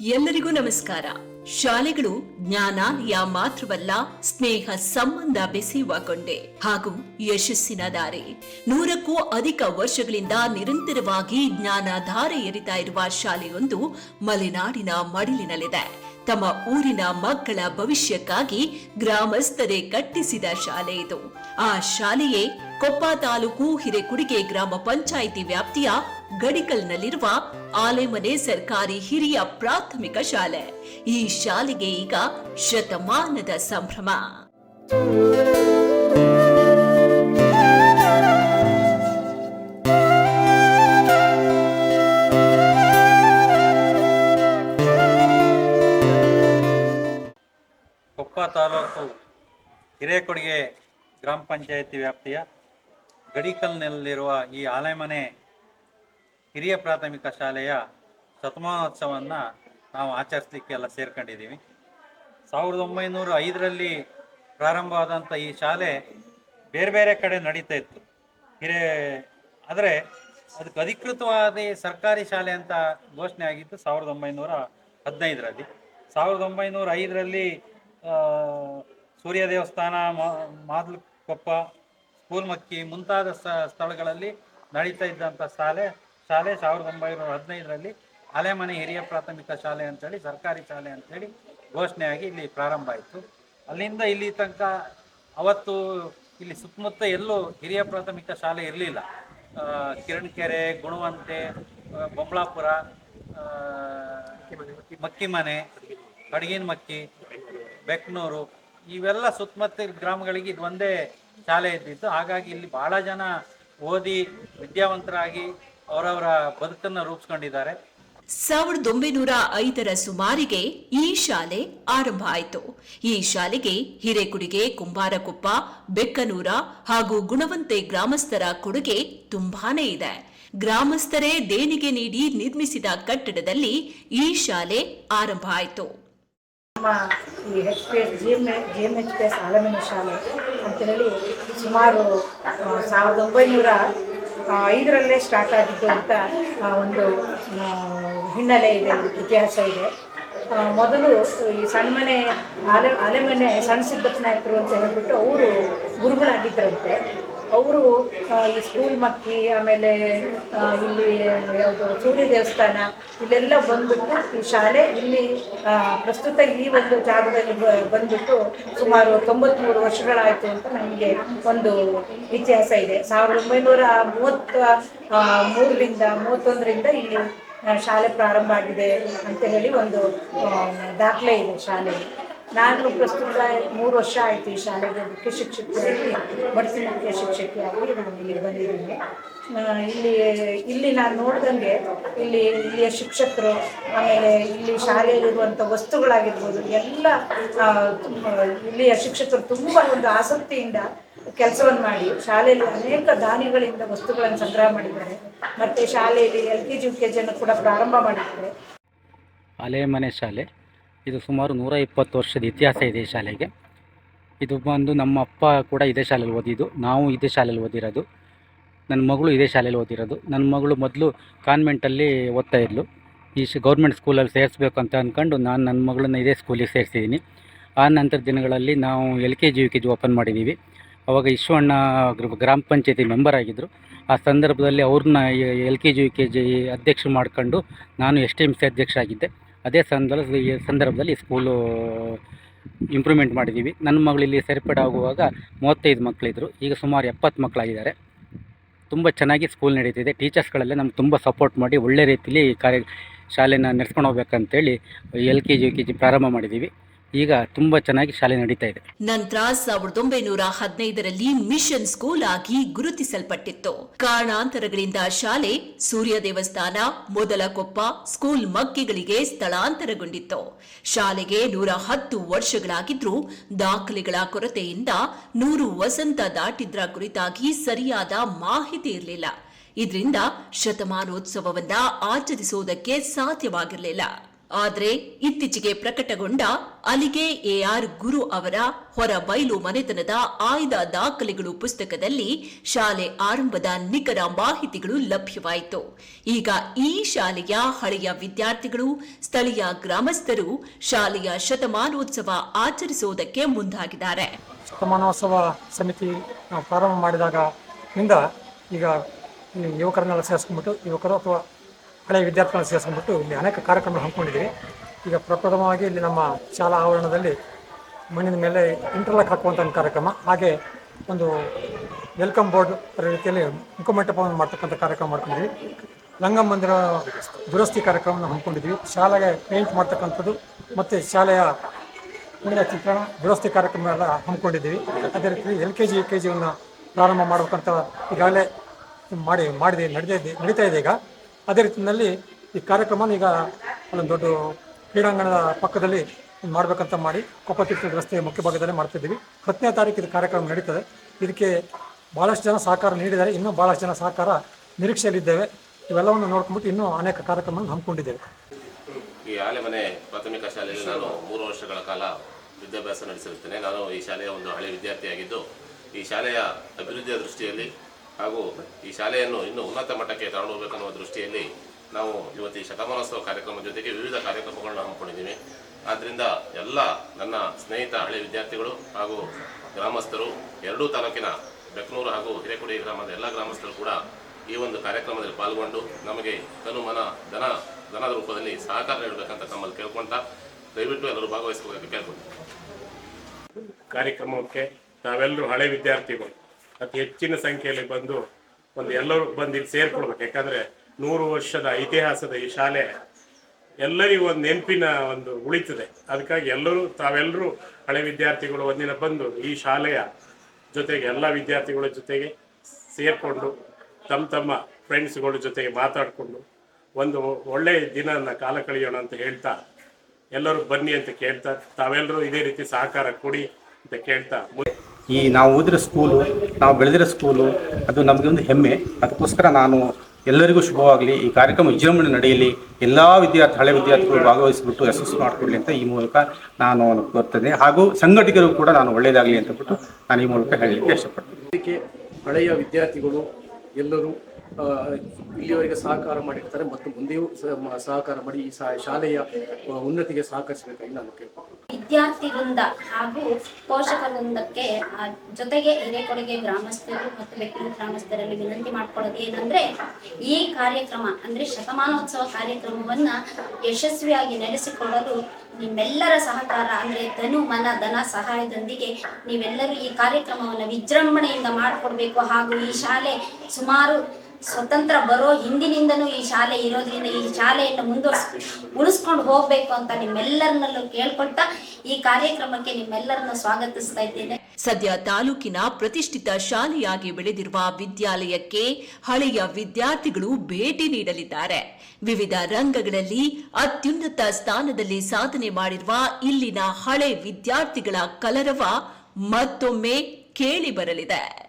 ಎಲ್ಲರಿಗೂ ನಮಸ್ಕಾರ. ಶಾಲೆಗಳು ಜ್ಞಾನಾಲಯ ಮಾತ್ರವಲ್ಲ, ಸ್ನೇಹ ಸಂಬಂಧ ಬೆಸೆಯುವ ಕೊಂಡೆ ಹಾಗೂ ಯಶಸ್ಸಿನ ದಾರಿ. ನೂರಕ್ಕೂ ಅಧಿಕ ವರ್ಷಗಳಿಂದ ನಿರಂತರವಾಗಿ ಜ್ಞಾನಧಾರೆ ಎರಿತಾ ಇರುವ ಶಾಲೆಯೊಂದು ಮಲೆನಾಡಿನ ಮಡಿಲಿನಲ್ಲಿದೆ. ತಮ್ಮ ಊರಿನ ಮಕ್ಕಳ ಭವಿಷ್ಯಕ್ಕಾಗಿ ಗ್ರಾಮಸ್ಥರೇ ಕಟ್ಟಿಸಿದ ಶಾಲೆ ಇದು. ಆ ಶಾಲೆಯೇ ಕೊಪ್ಪ ತಾಲೂಕು ಹಿರೇಕುಡಿಗೆ ಗ್ರಾಮ ಪಂಚಾಯಿತಿ ವ್ಯಾಪ್ತಿಯ ಗಡಿಕಲ್ನಲ್ಲಿರುವ ಆಲೆಮನೆ ಸರ್ಕಾರಿ ಹಿರಿಯ ಪ್ರಾಥಮಿಕ ಶಾಲೆ. ಈ ಶಾಲೆಗೆ ಈಗ ಶತಮಾನದ ಸಂಭ್ರಮ. ಕೊಪ್ಪ ತಾಲೂಕು ಹಿರೇಕೊಡಿಗೆ ಗ್ರಾಮ ಪಂಚಾಯತಿ ವ್ಯಾಪ್ತಿಯ ಗಡಿಕಲ್ನಲ್ಲಿರುವ ಈ ಆಲೆಮನೆ ಹಿರಿಯ ಪ್ರಾಥಮಿಕ ಶಾಲೆಯ ಶತಮಾನೋತ್ಸವವನ್ನು ನಾವು ಆಚರಿಸಲಿಕ್ಕೆ ಎಲ್ಲ ಸೇರ್ಕೊಂಡಿದ್ದೀವಿ. ಸಾವಿರದ ಒಂಬೈನೂರ ಐದರಲ್ಲಿ ಪ್ರಾರಂಭವಾದಂಥ ಈ ಶಾಲೆ ಬೇರೆ ಬೇರೆ ಕಡೆ ನಡೀತಾ ಇತ್ತು. ಹಿರೇ, ಆದರೆ ಅದಕ್ಕೆ ಅಧಿಕೃತವಾದ ಸರ್ಕಾರಿ ಶಾಲೆ ಅಂತ ಘೋಷಣೆ ಆಗಿತ್ತು ಸಾವಿರದ ಒಂಬೈನೂರ ಹದಿನೈದರಲ್ಲಿ. ಸಾವಿರದ ಒಂಬೈನೂರ ಐದರಲ್ಲಿ ಸೂರ್ಯ ದೇವಸ್ಥಾನ ಮಾದಲು ಕೊಪ್ಪ ಸ್ಕೂಲ್ ಮಕ್ಕಿ ಮುಂತಾದ ಸ್ಥಳಗಳಲ್ಲಿ ನಡೀತಾ ಇದ್ದಂಥ ಶಾಲೆ ಶಾಲೆ ಸಾವಿರದ ಒಂಬೈನೂರ ಹದಿನೈದರಲ್ಲಿ ಅಲೆಮನೆ ಹಿರಿಯ ಪ್ರಾಥಮಿಕ ಶಾಲೆ ಅಂತೇಳಿ, ಸರ್ಕಾರಿ ಶಾಲೆ ಅಂತೇಳಿ ಘೋಷಣೆಯಾಗಿ ಇಲ್ಲಿ ಪ್ರಾರಂಭ ಆಯಿತು. ಅಲ್ಲಿಂದ ಇಲ್ಲಿ ತನಕ ಅವತ್ತು ಇಲ್ಲಿ ಸುತ್ತಮುತ್ತ ಎಲ್ಲೂ ಹಿರಿಯ ಪ್ರಾಥಮಿಕ ಶಾಲೆ ಇರಲಿಲ್ಲ. ಕಿರಣ್ಕೆರೆ, ಗುಣವಂತೆ ಬೊಂಬಳಾಪುರ ಮಕ್ಕಿಮನೆ ಕಡಗಿನ ಮಕ್ಕಿ ಬೆಕ್ನೂರು, ಇವೆಲ್ಲ ಸುತ್ತಮುತ್ತ ಗ್ರಾಮಗಳಿಗೆ ಇದು ಒಂದೇ ಶಾಲೆ ಇದ್ದಿತ್ತು. ಹಾಗಾಗಿ ಇಲ್ಲಿ ಬಹಳ ಜನ ಓದಿ ವಿದ್ಯಾವಂತರಾಗಿ ಅವರವರ ಬದುಕನ್ನು ರೂಪಿಸ್ಕೊಂಡಿದ್ದಾರೆ. ಸಾವಿರದ ಒಂಬೈನೂರ ಐದರ ಸುಮಾರಿಗೆ ಈ ಶಾಲೆ ಆರಂಭ ಆಯಿತು. ಈ ಶಾಲೆಗೆ ಹಿರೇಕುಡಿಗೆ ಕುಂಬಾರಕೊಪ್ಪ ಬೆಕ್ಕನೂರ ಹಾಗೂ ಗುಣವಂತೆ ಗ್ರಾಮಸ್ಥರ ಕೊಡುಗೆ ತುಂಬಾನೇ ಇದೆ. ಗ್ರಾಮಸ್ಥರೇ ದೇಣಿಗೆ ನೀಡಿ ನಿರ್ಮಿಸಿದ ಕಟ್ಟಡದಲ್ಲಿ ಈ ಶಾಲೆ ಆರಂಭ ಆಯಿತು. ನಮ್ಮ ಈ H P S G M G M H P S Alamane ಶಾಲೆ ಅಂತೇಳಿ ಸುಮಾರು ಸಾವಿರದ ಒಂಬೈನೂರ ಐದರಲ್ಲೇ ಸ್ಟಾರ್ಟ್ ಆಗಿದ್ದು ಅಂತ ಒಂದು ಹಿನ್ನೆಲೆ ಇದೆ, ಇತಿಹಾಸ ಇದೆ. ಮೊದಲು ಈ ಸಣ್ಣಮನೆ ಆಲೆ, ಆಲೆಮನೆ ಸಣ್ಣ ಸಿದ್ದಪ್ಪ ನಾಯಕರು ಅಂತ ಹೇಳಿಬಿಟ್ಟು ಅವರು ಗುರುಗಳಾಗಿದ್ದರಂತೆ. ಅವರು ಈ ಸ್ಕೂಲ್ ಮಕ್ಕಿ, ಆಮೇಲೆ ಇಲ್ಲಿ ಯಾವುದು ಸೂರ್ಯ ದೇವಸ್ಥಾನ, ಇಲ್ಲೆಲ್ಲ ಬಂದ್ಬಿಟ್ಟು ಈ ಶಾಲೆ ಇಲ್ಲಿ ಪ್ರಸ್ತುತ ಈ ಒಂದು ಜಾಗದಲ್ಲಿ ಬಂದ್ಬಿಟ್ಟು ಸುಮಾರು ತೊಂಬತ್ಮೂರು ವರ್ಷಗಳಾಯಿತು ಅಂತ ನಮಗೆ ಒಂದು ಇತಿಹಾಸ ಇದೆ. ಸಾವಿರದ ಒಂಬೈನೂರ ಮೂವತ್ತ ಮೂರರಿಂದ, ಮೂವತ್ತೊಂದರಿಂದ ಇಲ್ಲಿ ಶಾಲೆ ಪ್ರಾರಂಭ ಆಗಿದೆ ಅಂತ ಹೇಳಿ ಒಂದು ದಾಖಲೆ ಇದೆ ಶಾಲೆಗೆ ನಾನು ಪ್ರಸ್ತುತ ಮೂರು ವರ್ಷ ಆಯಿತು ಈ ಶಾಲೆಗೆ ಮುಖ್ಯ ಶಿಕ್ಷಕಿಯಾಗಿ ಬಡ್ತಿ ಮುಖ್ಯ ಶಿಕ್ಷಕಿಯಾಗಿ ನಾನು ಇಲ್ಲಿ ಬಂದಿದ್ದೀನಿ. ಇಲ್ಲಿ ಇಲ್ಲಿ ನಾನು ನೋಡ್ದಂಗೆ ಇಲ್ಲಿ ಇಲ್ಲಿಯ ಶಿಕ್ಷಕರು, ಆಮೇಲೆ ಇಲ್ಲಿ ಶಾಲೆಯಲ್ಲಿರುವಂಥ ವಸ್ತುಗಳಾಗಿರ್ಬೋದು, ಎಲ್ಲ ಇಲ್ಲಿಯ ಶಿಕ್ಷಕರು ತುಂಬ ಒಂದು ಆಸಕ್ತಿಯಿಂದ ಕೆಲಸವನ್ನು ಮಾಡಿ, ಶಾಲೆಯಲ್ಲಿ ಅನೇಕ ದಾನಿಗಳಿಂದ ವಸ್ತುಗಳನ್ನು ಸಂಗ್ರಹ ಮಾಡಿದ್ದಾರೆ. ಮತ್ತು ಶಾಲೆಯಲ್ಲಿ L K G, U K ಜಿಯನ್ನು ಕೂಡ ಪ್ರಾರಂಭ ಮಾಡಿದ್ದಾರೆ. ಅಲೆಮನೆ ಶಾಲೆ. ಇದು ಸುಮಾರು ನೂರ ಇಪ್ಪತ್ತು ವರ್ಷದ ಇತಿಹಾಸ ಇದೆ ಈ ಶಾಲೆಗೆ. ಇದು ಬಂದು ನಮ್ಮ ಅಪ್ಪ ಕೂಡ ಇದೇ ಶಾಲೆಯಲ್ಲಿ ಓದಿದ್ದು, ನಾವು ಇದೇ ಶಾಲೆಯಲ್ಲಿ ಓದಿರೋದು, ನನ್ನ ಮಗಳು ಇದೇ ಶಾಲೆಯಲ್ಲಿ ಓದಿರೋದು. ನನ್ನ ಮಗಳು ಮೊದಲು ಕಾನ್ವೆಂಟಲ್ಲಿ ಓದ್ತಾ ಇದ್ಲು. ಈ ಶ, ಗೌರ್ಮೆಂಟ್ ಸ್ಕೂಲಲ್ಲಿ ಸೇರಿಸ್ಬೇಕು ಅಂತ ಅಂದ್ಕೊಂಡು ನಾನು ನನ್ನ ಮಗಳನ್ನ ಇದೇ ಸ್ಕೂಲಿಗೆ ಸೇರಿಸಿದ್ದೀನಿ. ಆ ನಂತರ ದಿನಗಳಲ್ಲಿ ನಾವು L K G, U K G open ಮಾಡಿದ್ದೀವಿ. ಅವಾಗ ಈಶ್ವಣ್ಣ ಗ್ರ- ಗ್ರಾಮ ಪಂಚಾಯತಿ ಮೆಂಬರ್ ಆಗಿದ್ದರು ಆ ಸಂದರ್ಭದಲ್ಲಿ ಅವ್ರನ್ನ L K G, U K G ಅಧ್ಯಕ್ಷರು ಮಾಡ್ಕೊಂಡು ನಾನು ಎಸ್ ಟಿ ಎಂ ಸಿ ಅಧ್ಯಕ್ಷ ಆಗಿದ್ದೆ ಅದೇ ಸಂದರ್ಭ ಸಂದರ್ಭದಲ್ಲಿ ಸ್ಕೂಲು ಇಂಪ್ರೂವ್ಮೆಂಟ್ ಮಾಡಿದ್ದೀವಿ. ನನ್ನ ಮಗಳು ಇಲ್ಲಿ ಆಗುವಾಗ ಮೂವತ್ತೈದು ಮಕ್ಕಳಿದ್ದರು ಈಗ ಸುಮಾರು ಎಪ್ಪತ್ತು ಮಕ್ಕಳಾಗಿದ್ದಾರೆ ತುಂಬ ಚೆನ್ನಾಗಿ ಸ್ಕೂಲ್ ನಡೀತಿದೆ. ಟೀಚರ್ಸ್ಗಳೆಲ್ಲ ನಮ್ಗೆ ತುಂಬ ಸಪೋರ್ಟ್ ಮಾಡಿ ಒಳ್ಳೆ ರೀತಿಯಲ್ಲಿ ಕಾರ್ಯ, ಶಾಲೆನ ನಡೆಸ್ಕೊಂಡು ಹೋಗ್ಬೇಕಂತೇಳಿ, L K G, U K G ಪ್ರಾರಂಭ ಮಾಡಿದ್ದೀವಿ. ಈಗ ತುಂಬಾ ಚೆನ್ನಾಗಿ ಶಾಲೆ ನಡೀತಾ ಇದೆ. ನಂತರ ಸಾವಿರದ ಒಂಬೈನೂರ ಹದಿನೈದರಲ್ಲಿ ಮಿಷನ್ ಸ್ಕೂಲ್ ಆಗಿ ಗುರುತಿಸಲ್ಪಟ್ಟಿತ್ತು. ಕಾರಣಾಂತರಗಳಿಂದ ಶಾಲೆ ಸೂರ್ಯ ದೇವಸ್ಥಾನ, ಮೊದಲ ಕೊಪ್ಪ, ಸ್ಕೂಲ್ ಮಕ್ಕಿಗಳಿಗೆ ಸ್ಥಳಾಂತರಗೊಂಡಿತ್ತು. ಶಾಲೆಗೆ ನೂರ ಹತ್ತು ವರ್ಷಗಳಾಗಿದ್ರೂ ದಾಖಲೆಗಳ ಕೊರತೆಯಿಂದ ನೂರು ವಸಂತ ದಾಟಿದ್ರ ಕುರಿತಾಗಿ ಸರಿಯಾದ ಮಾಹಿತಿ ಇರಲಿಲ್ಲ. ಇದರಿಂದ ಶತಮಾನೋತ್ಸವವನ್ನ ಆಚರಿಸುವುದಕ್ಕೆ ಸಾಧ್ಯವಾಗಿರಲಿಲ್ಲ. ಆದರೆ ಇತ್ತೀಚೆಗೆ ಪ್ರಕಟಗೊಂಡ ಅಲಿಗೆ ಎಆರ್ ಗುರು ಅವರ ಹೊರಬೈಲು ಮನೆತನದ ಆಯ್ದ ದಾಖಲೆಗಳು ಪುಸ್ತಕದಲ್ಲಿ ಶಾಲೆ ಆರಂಭದ ನಿಖರ ಮಾಹಿತಿಗಳು ಲಭ್ಯವಾಯಿತು. ಈಗ ಈ ಶಾಲೆಯ ಹಳೆಯ ವಿದ್ಯಾರ್ಥಿಗಳು, ಸ್ಥಳೀಯ ಗ್ರಾಮಸ್ಥರು ಶಾಲೆಯ ಶತಮಾನೋತ್ಸವ ಆಚರಿಸುವುದಕ್ಕೆ ಮುಂದಾಗಿದ್ದಾರೆ. ಶತಮಾನೋತ್ಸವ ಸಮಿತಿ ಪ್ರಾರಂಭ ಮಾಡಿದಾಗ ಈಗ ಯುವಕರನ್ನೆಲ್ಲ ಸೇರಿಸ್ಕೊಂಡ್ಬಿಟ್ಟು, ಯುವಕರು ಅಥವಾ ಹಳೆಯ ವಿದ್ಯಾರ್ಥಿಗಳನ್ನು ಸೇರಿಸ್ಕೊಂಡ್ಬಿಟ್ಟು ಇಲ್ಲಿ ಅನೇಕ ಕಾರ್ಯಕ್ರಮಗಳು ಹಮ್ಮಿಕೊಂಡಿದ್ದೀವಿ. ಈಗ ಪ್ರಪ್ರಥಮವಾಗಿ ಇಲ್ಲಿ ನಮ್ಮ ಶಾಲಾ ಆವರಣದಲ್ಲಿ ಮಣ್ಣಿನ ಮೇಲೆ ಇಂಟರ್ಲಾಕ್ ಹಾಕುವಂಥ ಒಂದು ಕಾರ್ಯಕ್ರಮ, ಹಾಗೆ ಒಂದು ವೆಲ್ಕಮ್ ಬೋರ್ಡ್ ರೀತಿಯಲ್ಲಿ ಮುಖಮಂಟಪವನ್ನು ಮಾಡ್ತಕ್ಕಂಥ ಕಾರ್ಯಕ್ರಮ ಮಾಡ್ಕೊಂಡಿದ್ವಿ ರಂಗಮಂದಿರ ದುರಸ್ತಿ ಕಾರ್ಯಕ್ರಮವನ್ನು ಹಮ್ಮಿಕೊಂಡಿದ್ವಿ ಶಾಲೆಗೆ ಪೇಂಟ್ ಮಾಡ್ತಕ್ಕಂಥದ್ದು ಮತ್ತು ಶಾಲೆಯ ಮುಂದಿನ ಚಿತ್ರಣ, ದುರಸ್ತಿ ಕಾರ್ಯಕ್ರಮ ಎಲ್ಲ ಹಮ್ಮಿಕೊಂಡಿದ್ದೀವಿ. ಅದೇ ರೀತಿ L K G U K ಜಿಯನ್ನು ಪ್ರಾರಂಭ ಮಾಡಬೇಕಂತ ಈಗಾಗಲೇ ಮಾಡಿ, ಮಾಡಿದೆ ನಡೀತಾ ಇದೆ ನಡೀತಾ ಇದೆ ಈಗ. ಅದೇ ರೀತಿಯಲ್ಲಿ ಈ ಕಾರ್ಯಕ್ರಮ ಈಗ ಒಂದು ದೊಡ್ಡ ಕ್ರೀಡಾಂಗಣದ ಪಕ್ಕದಲ್ಲಿ ಮಾಡಬೇಕಂತ ಮಾಡಿ ಕೊಪ್ಪತೀರ್ಥ ರಸ್ತೆಯ ಮುಖ್ಯ ಭಾಗದಲ್ಲಿ ಮಾಡ್ತಿದ್ದೀವಿ. ಹತ್ತನೇ ತಾರೀಕು ಇದು ಕಾರ್ಯಕ್ರಮ ನಡೀತದೆ. ಇದಕ್ಕೆ ಭಾಳಷ್ಟು ಜನ ಸಹಕಾರ ನೀಡಿದ್ದಾರೆ. ಇನ್ನೂ ಭಾಳಷ್ಟು ಜನ ಸಹಕಾರ ನಿರೀಕ್ಷೆಯಲ್ಲಿದ್ದೇವೆ. ಇವೆಲ್ಲವನ್ನು ನೋಡ್ಕೊಂಡ್ಬಿಟ್ಟು ಇನ್ನೂ ಅನೇಕ ಕಾರ್ಯಕ್ರಮವನ್ನು ಹಮ್ಮಿಕೊಂಡಿದ್ದೇವೆ. ಈ ಆಲೆಮನೆ ಪ್ರಾಥಮಿಕ ಶಾಲೆಯಲ್ಲಿ ನಾನು ಮೂರು ವರ್ಷಗಳ ಕಾಲ ವಿದ್ಯಾಭ್ಯಾಸ ನಡೆಸಿರುತ್ತೇನೆ. ನಾನು ಈ ಶಾಲೆಯ ಒಂದು ಹಳೆ ವಿದ್ಯಾರ್ಥಿಯಾಗಿದ್ದು, ಈ ಶಾಲೆಯ ಅಭಿವೃದ್ಧಿಯ ದೃಷ್ಟಿಯಲ್ಲಿ ಹಾಗೂ ಈ ಶಾಲೆಯನ್ನು ಇನ್ನೂ ಉನ್ನತ ಮಟ್ಟಕ್ಕೆ ತಗೊಂಡು ಹೋಗಬೇಕನ್ನುವ ದೃಷ್ಟಿಯಲ್ಲಿ ನಾವು ಇವತ್ತು ಈ ಶತಮಾನೋತ್ಸವ ಕಾರ್ಯಕ್ರಮದ ಜೊತೆಗೆ ವಿವಿಧ ಕಾರ್ಯಕ್ರಮಗಳನ್ನು ಹಮ್ಮಿಕೊಂಡಿದ್ದೀವಿ. ಆದ್ದರಿಂದ ಎಲ್ಲ ನನ್ನ ಸ್ನೇಹಿತ ಹಳೆ ವಿದ್ಯಾರ್ಥಿಗಳು ಹಾಗೂ ಗ್ರಾಮಸ್ಥರು, ಎರಡೂ ತಾಲೂಕಿನ ಬೆಕ್ನೂರು ಹಾಗೂ ಹಿರೇಕುಡಿ ಗ್ರಾಮದ ಎಲ್ಲ ಗ್ರಾಮಸ್ಥರು ಕೂಡ ಈ ಒಂದು ಕಾರ್ಯಕ್ರಮದಲ್ಲಿ ಪಾಲ್ಗೊಂಡು ನಮಗೆ ತನುಮನ ಧನ, ಧನದ ರೂಪದಲ್ಲಿ ಸಹಕಾರ ನೀಡಬೇಕಂತ ತಮ್ಮಲ್ಲಿ ಕೇಳ್ಕೊಂತ ದಯವಿಟ್ಟು ಎಲ್ಲರೂ ಭಾಗವಹಿಸಬೇಕು ಕೇಳ್ಕೊಂತ ಕಾರ್ಯಕ್ರಮಕ್ಕೆ ನಾವೆಲ್ಲರೂ ಹಳೆ ವಿದ್ಯಾರ್ಥಿಗಳು. ಅತಿ ಹೆಚ್ಚಿನ ಸಂಖ್ಯೆಯಲ್ಲಿ ಬಂದು ಒಂದು ಎಲ್ಲರೂ ಬಂದು ಇಲ್ಲಿ ಸೇರ್ಕೊಳ್ಬೇಕು. ಯಾಕಂದ್ರೆ ನೂರು ವರ್ಷದ ಇತಿಹಾಸದ ಈ ಶಾಲೆ ಎಲ್ಲರಿಗೂ ಒಂದು ನೆನಪಿನ ಒಂದು ಉಳಿತದೆ. ಅದಕ್ಕಾಗಿ ಎಲ್ಲರೂ, ತಾವೆಲ್ಲರೂ ಹಳೆ ವಿದ್ಯಾರ್ಥಿಗಳು ಒಂದಿನ ಬಂದು ಈ ಶಾಲೆಯ ಜೊತೆಗೆ, ಎಲ್ಲ ವಿದ್ಯಾರ್ಥಿಗಳ ಜೊತೆಗೆ ಸೇರಿಕೊಂಡು ತಮ್ಮ ತಮ್ಮ ಫ್ರೆಂಡ್ಸ್ಗಳ ಜೊತೆಗೆ ಮಾತಾಡಿಕೊಂಡು ಒಂದು ಒಳ್ಳೆಯ ದಿನನ ಕಾಲ ಕಳೆಯೋಣ ಅಂತ ಹೇಳ್ತಾ ಎಲ್ಲರೂ ಬನ್ನಿ ಅಂತ ಕೇಳ್ತಾ, ತಾವೆಲ್ಲರೂ ಇದೇ ರೀತಿ ಸಹಕಾರ ಕೊಡಿ ಅಂತ ಕೇಳ್ತಾ ಈ ನಾವು ಓದಿರೋ ಸ್ಕೂಲು, ನಾವು ಬೆಳೆದಿರೋ ಸ್ಕೂಲು, ಅದು ನಮಗೆ ಒಂದು ಹೆಮ್ಮೆ. ಅದಕ್ಕೋಸ್ಕರ ನಾನು ಎಲ್ಲರಿಗೂ ಶುಭವಾಗಲಿ. ಈ ಕಾರ್ಯಕ್ರಮ ವಿಜೃಂಭಣೆ ನಡೆಯಲಿ. ಎಲ್ಲ ವಿದ್ಯಾರ್ಥಿ, ಹಳೆ ವಿದ್ಯಾರ್ಥಿಗಳು ಭಾಗವಹಿಸಿಬಿಟ್ಟು ಯಶಸ್ಸು ಮಾಡಿಕೊಡ್ಲಿ ಅಂತ ಈ ಮೂಲಕ ನಾನು ಬರ್ತೇನೆ ಹಾಗೂ ಸಂಘಟಕರು ಕೂಡ ನಾನು ಒಳ್ಳೆಯದಾಗಲಿ ಅಂತ ಬಿಟ್ಟು ನಾನು ಈ ಮೂಲಕ ಹೇಳಲಿಕ್ಕೆ ಇಷ್ಟಪಡ್ತೀನಿ. ಹಳೆಯ ವಿದ್ಯಾರ್ಥಿಗಳು ಎಲ್ಲರೂ ಇಲ್ಲಿಯವರೆಗೆ ಸಹಕಾರ ಮಾಡಿರ್ತಾರೆ ಮತ್ತು ಮುಂದೆಯೂ ಸಹ- ಸಹಕಾರ ಮಾಡಿ ಈ ಶಾಲೆಯ ಉನ್ನತಿಗೆ ಸಹಕರಿಸಬೇಕಾಗಿ ನಾನು ಕೇಳ್ಕೊಂಡು ವಿದ್ಯಾರ್ಥಿ ವೃಂದ ಹಾಗೂ ಪೋಷಕ ವೃಂದಕ್ಕೆ ಜೊತೆಗೆ ಹಿರೇಕೊಡುಗೆ ಗ್ರಾಮಸ್ಥರು ಮತ್ತು ಬೆಕ್ಕಿನ ಗ್ರಾಮಸ್ಥರಲ್ಲಿ ವಿನಂತಿ ಮಾಡ್ಕೊಳ್ಳೋದು ಏನಂದ್ರೆ, ಈ ಕಾರ್ಯಕ್ರಮ, ಅಂದ್ರೆ ಶತಮಾನೋತ್ಸವ ಕಾರ್ಯಕ್ರಮವನ್ನ ಯಶಸ್ವಿಯಾಗಿ ನಡೆಸಿಕೊಡಲು ನಿಮ್ಮೆಲ್ಲರ ಸಹಕಾರ, ಅಂದ್ರೆ ಧನು, ಮನ, ಧನ ಸಹಾಯದೊಂದಿಗೆ ನೀವೆಲ್ಲರೂ ಈ ಕಾರ್ಯಕ್ರಮವನ್ನ ವಿಜೃಂಭಣೆಯಿಂದ ಮಾಡಿಕೊಡ್ಬೇಕು. ಹಾಗೂ ಈ ಶಾಲೆ ಸುಮಾರು ಸ್ವತಂತ್ರ ಬರೋ ಹಿಂದಿನಿಂದನೂ ಈ ಶಾಲೆ ಇರೋದ್ರಿಂದ ಈ ಶಾಲೆಯನ್ನು ಮುಂದುವರ್ಸ್, ಉಳಿಸ್ಕೊಂಡು ಹೋಗ್ಬೇಕು ಅಂತ ನಿಮ್ಮೆಲ್ಲರನ್ನಲ್ಲೂ ಕೇಳ್ಕೊಳ್ತಾ ಈ ಕಾರ್ಯಕ್ರಮಕ್ಕೆ ನಿಮ್ಮೆಲ್ಲರನ್ನು ಸ್ವಾಗತಿಸ್ತಾ ಇದ್ದೇನೆ. ಸದ್ಯ ತಾಲೂಕಿನ ಪ್ರತಿಷ್ಠಿತ ಶಾಲೆಯಾಗಿ ಬೆಳೆದಿರುವ ವಿದ್ಯಾಲಯಕ್ಕೆ ಹಳೆಯ ವಿದ್ಯಾರ್ಥಿಗಳು ಭೇಟಿ ನೀಡಲಿದ್ದಾರೆ. ವಿವಿಧ ರಂಗಗಳಲ್ಲಿ ಅತ್ಯುನ್ನತ ಸ್ಥಾನದಲ್ಲಿ ಸಾಧನೆ ಮಾಡಿರುವ ಇಲ್ಲಿನ ಹಳೆ ವಿದ್ಯಾರ್ಥಿಗಳ ಕಲರವ ಮತ್ತೊಮ್ಮೆ ಕೇಳಿ ಬರಲಿದೆ.